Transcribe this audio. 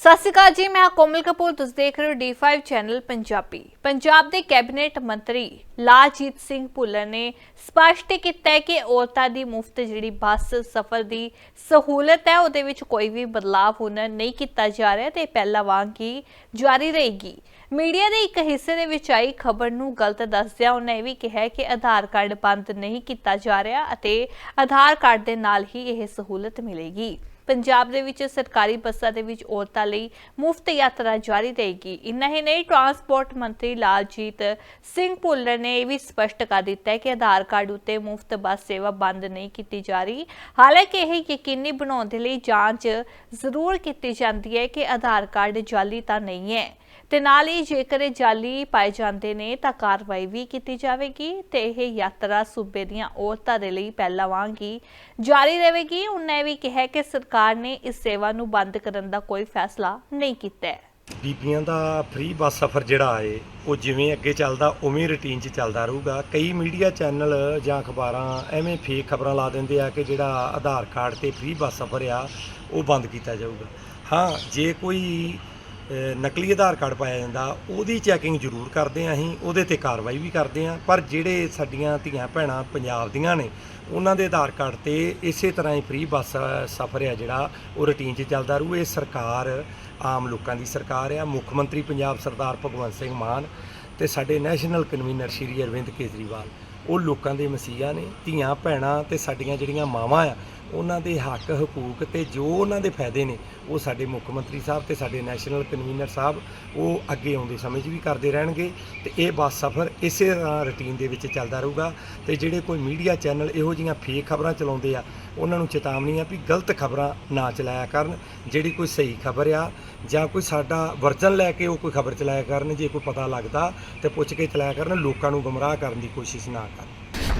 ਸਤਿ ਸ਼੍ਰੀ ਅਕਾਲ ਜੀ, ਮੈਂ ਕੋਮਲ ਕਪੂਰ, ਤੁਸੀਂ ਦੇਖ ਰਹੇ ਹੋ D5 ਚੈਨਲ ਪੰਜਾਬੀ। ਪੰਜਾਬ ਦੇ ਕੈਬਨਿਟ ਮੰਤਰੀ ਲਾਲਜੀਤ ਸਿੰਘ ਭੁੱਲਰ ਨੇ ਸਪਸ਼ਟ ਕੀਤਾ ਹੈ ਕਿ ਔਰਤਾਂ ਦੀ ਮੁਫਤ ਜਿਹੜੀ ਬੱਸ ਸਫ਼ਰ ਦੀ ਸਹੂਲਤ ਹੈ, ਉਹਦੇ ਵਿੱਚ ਕੋਈ ਵੀ ਬਦਲਾਅ ਹੁਣ ਨਹੀਂ ਕੀਤਾ ਜਾ ਰਿਹਾ ਤੇ ਪਹਿਲਾਂ ਵਾਂਗ ਹੀ ਜਾਰੀ ਰਹੇਗੀ। ਮੀਡੀਆ ਦੇ ਇੱਕ ਹਿੱਸੇ ਦੇ ਵਿੱਚ ਆਈ ਖਬਰ ਨੂੰ ਗਲਤ ਦੱਸਦਿਆਂ ਉਹਨੇ ਇਹ ਵੀ ਕਿਹਾ ਕਿ ਆਧਾਰ ਕਾਰਡ ਬੰਦ ਨਹੀਂ ਕੀਤਾ ਜਾ ਰਿਹਾ ਅਤੇ ਆਧਾਰ ਕਾਰਡ ਦੇ ਨਾਲ ਹੀ ਇਹ ਸਹੂਲਤ ਮਿਲੇਗੀ। ਪੰਜਾਬ ਦੇ ਵਿੱਚ ਸਰਕਾਰੀ ਬੱਸਾਂ ਦੇ ਵਿੱਚ ਔਰਤਾਂ ਲਈ ਮੁਫਤ ਯਾਤਰਾ ਜਾਰੀ ਰਹੇਗੀ। ਇੰਨਾ ਹੀ ਨਹੀਂ ਟਰਾਂਸਪੋਰਟ ਮੰਤਰੀ ਲਾਲਜੀਤ ਸਿੰਘ ਭੁੱਲਰ ਨੇ ਇਹ ਵੀ ਸਪਸ਼ਟ ਕਰ ਦਿੱਤਾ ਹੈ ਕਿ ਆਧਾਰ ਕਾਰਡ ਉੱਤੇ ਮੁਫਤ ਬੱਸ ਸੇਵਾ ਬੰਦ ਨਹੀਂ ਕੀਤੀ ਜਾ ਰਹੀ। ਹਾਲਾਂਕਿ ਇਹ ਯਕੀਨੀ ਬਣਾਉਣ ਦੇ ਲਈ ਜਾਂਚ ਜ਼ਰੂਰ ਕੀਤੀ ਜਾਂਦੀ ਹੈ ਕਿ ਆਧਾਰ ਕਾਰਡ ਜਾਲੀ ਤਾਂ ਨਹੀਂ ਹੈ। ਤੇ ਨਾਲ ਹੀ ਜੇਕਰ ਇਹ ਜਾਲੀ ਪਾਏ ਜਾਂਦੇ ਨੇ ਤਾਂ ਕਾਰਵਾਈ ਵੀ ਕੀਤੀ ਜਾਵੇਗੀ ਤੇ ਇਹ ਯਾਤਰਾ ਸੂਬੇ ਦੀਆਂ ਔਰਤਾਂ ਦੇ ਲਈ ਪਹਿਲਾਂ ਵਾਂਗ ਹੀ ਜਾਰੀ ਰਹੇਗੀ। ਉਹਨਾਂ ਇਹ ਵੀ ਕਿਹਾ ਕਿ ਸਰਕਾਰ ਨੇ ਇਸ ਸੇਵਾ ਨੂੰ ਬੰਦ ਕਰਨ ਦਾ ਕੋਈ ਫੈਸਲਾ ਨਹੀਂ ਕੀਤਾ ਹੈ। ਬੀਬੀਆਂ ਦਾ ਫ੍ਰੀ ਬੱਸ ਸਫ਼ਰ ਜਿਹੜਾ ਏ ਉਹ ਜਿਵੇਂ ਅੱਗੇ ਚੱਲਦਾ, ਉਵੇਂ ਰੁਟੀਨ 'ਚ ਚੱਲਦਾ ਰਹੂਗਾ। ਕਈ ਮੀਡੀਆ ਚੈਨਲ ਜਾਂ ਅਖਬਾਰਾਂ ਐਵੇਂ ਫੇਕ ਖਬਰਾਂ ਲਾ ਦਿੰਦੇ ਆ ਕਿ ਜਿਹੜਾ ਆਧਾਰ ਕਾਰਡ ਤੇ ਫ੍ਰੀ ਬੱਸ ਸਫ਼ਰ ਆ, ਉਹ ਬੰਦ ਕੀਤਾ ਜਾਊਗਾ। ਹਾਂ, ਜੇ ਕੋਈ ਨਕਲੀ ਆਧਾਰ ਕਾਰਡ ਪਾਇਆ ਜਾਂਦਾ, ਉਹਦੀ ਚੈਕਿੰਗ ਜ਼ਰੂਰ ਕਰਦੇ ਆ ਅਸੀਂ, ਉਹਦੇ ਤੇ ਕਾਰਵਾਈ ਵੀ ਕਰਦੇ ਆ। ਪਰ ਜਿਹੜੇ ਸਾਡੀਆਂ ਧੀਆਂ ਭੈਣਾਂ ਪੰਜਾਬ ਦੀਆਂ ਨੇ, ਉਹਨਾਂ ਦੇ ਆਧਾਰ ਕਾਰਡ ਤੇ ਇਸੇ ਤਰ੍ਹਾਂ ਹੀ ਫ੍ਰੀ ਬੱਸ ਸਫ਼ਰ ਆ ਜਿਹੜਾ, ਉਹ ਰੁਟੀਨ 'ਚ ਚੱਲਦਾ ਰਹੂ। ਇਹ ਸਰਕਾਰ, ਆਮ ਲੋਕਾਂ ਦੀ ਸਰਕਾਰ ਆ। ਮੁੱਖ ਮੰਤਰੀ ਪੰਜਾਬ ਸਰਦਾਰ ਭਗਵੰਤ ਸਿੰਘ ਮਾਨ ਤੇ ਸਾਡੇ ਨੈਸ਼ਨਲ ਕਨਵੀਨਰ ਸ਼੍ਰੀ ਅਰਵਿੰਦ ਕੇਜਰੀਵਾਲ, ਉਹ ਲੋਕਾਂ ਦੇ ਮਸੀਹਾ ਨੇ, ਧੀਆਂ, ਭੈਣਾਂ ਤੇ ਸਾਡੀਆਂ ਜਿਹੜੀਆਂ ਮਾਵਾਂ ਆ ਉਹਨਾਂ ਦੇ ਹੱਕ, ਹਕੂਕ ਤੇ ਜੋ ਉਹਨਾਂ ਦੇ ਫਾਇਦੇ ਨੇ, ਉਹ ਸਾਡੇ ਮੁੱਖ ਮੰਤਰੀ ਸਾਹਿਬ ਤੇ ਸਾਡੇ ਨੈਸ਼ਨਲ ਕਨਵੀਨਰ ਸਾਹਿਬ, ਉਹ ਅੱਗੇ ਆਉਂਦੇ ਸਮੇਂ 'ਚ ਵੀ ਕਰਦੇ ਰਹਿਣਗੇ ਤੇ ਇਹ ਬੱਸ ਸਫ਼ਰ ਇਸੇ ਤਰ੍ਹਾਂ ਰੁਟੀਨ ਦੇ ਵਿੱਚ ਚੱਲਦਾ ਰਹੂਗਾ ਤੇ ਜਿਹੜੇ ਕੋਈ ਮੀਡੀਆ ਚੈਨਲ ਇਹੋ ਜਿਹੀਆਂ ਫੇਕ ਖਬਰਾਂ ਚਲਾਉਂਦੇ ਆ, ਉਹਨਾਂ ਨੂੰ ਚੇਤਾਵਨੀ ਆ ਵੀ ਗਲਤ ਖਬਰਾਂ ਨਾ ਚਲਾਇਆ ਕਰਨ, ਜਿਹੜੀ ਕੋਈ ਸਹੀ ਖਬਰ ਆ ਜਾਂ ਕੋਈ ਸਾਡਾ ਵਰਜਨ ਲੈ ਕੇ ਉਹ ਕੋਈ ਖਬਰ ਚਲਾਇਆ ਕਰਨ, ਜੇ ਕੋਈ ਪਤਾ ਲੱਗਦਾ ਤੇ ਪੁੱਛ ਕੇ ਚਲਾਇਆ ਕਰਨ, ਲੋਕਾਂ ਨੂੰ ਗੁੰਮਰਾਹ ਕਰਨ ਦੀ ਕੋਸ਼ਿਸ਼ ਨਾ ਕਰਨ।